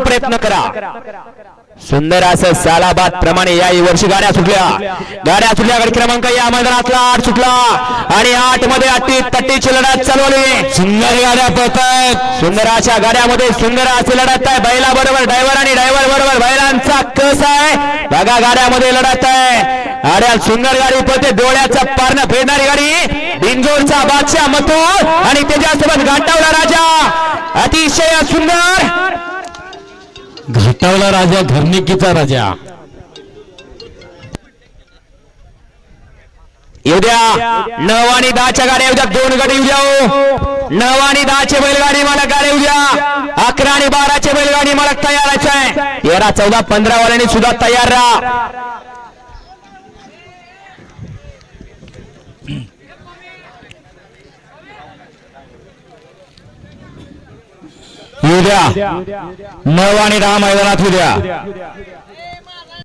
प्रयत्न करा. सुंदर असं सालाबाद प्रमाणे या वर्षी गाड्या सुटल्या. गाड्या सुटल्या गड क्रमांक या मैदानातला आठ सुटला. आणि आठमध्ये अटी तट्टीची लढत चालवली. सुंदर गाड्या पळतायत. सुंदर अशा गाड्यामध्ये सुंदर अशी लढत आहे. बैला बरोबर ड्रायव्हर आणि ड्रायव्हर बरोबर बैलांचा कस आहे? बघा गाड्यामध्ये लढत आहे. गाड्या सुंदर गाडी पळते. डोळ्याचा पारणं फिरणारी गाडी. बिंजोरचा बादशाह मथू आणि त्याच्यासोबत घाटावला राजा. अतिशय सुंदर. घाटावला राजा घरनिकीचा राजा. येऊ द्या. नऊ आणि दहाच्या गाड्या येऊ द्या. दोन गाडी येऊ द्या हो. नऊ आणि दहाचे बैलगाडी मला गाड्या येऊ द्या. अकरा आणि बाराचे बैलगाडी मला तयारच आहे. तेरा चौदा पंधरा वाल्याने सुद्धा तयार राहा. येऊ द्या. नऊ आणि दहा मैदानात येऊ द्या.